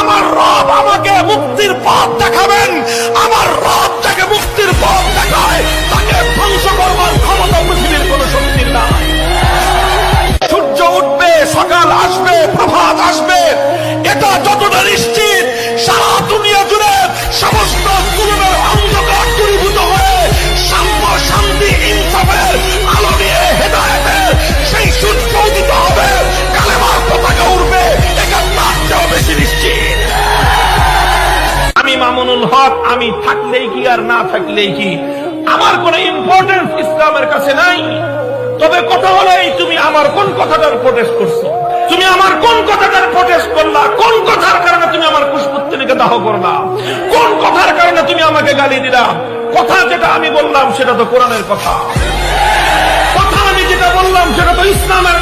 আমার রব আমাকে মুক্তির পথ দেখাবেন। আমার রব তাকে মুক্তির পথ মামুনুল হক, আমি থাকলেই কি আর না থাকলেই কি? আমার কোন ইম্পর্টেন্স ইসলামের কাছে নাই। তবে কথা হলো এই, তুমি আমার কোন কথাটার প্রোটেস্ট করছ? তুমি আমার কোন কথাটার প্রোটেস্ট করলা? কোন কথার কারণে তুমি আমার পুষ্পত্তলিকে দাহ করলা? কোন কথার কারণে তুমি আমাকে গালি দিলা? কথা যেটা আমি বললাম, সেটা তো কোরআনের কথা। কথা আমি যেটা বললাম, সেটা তো ইসলামের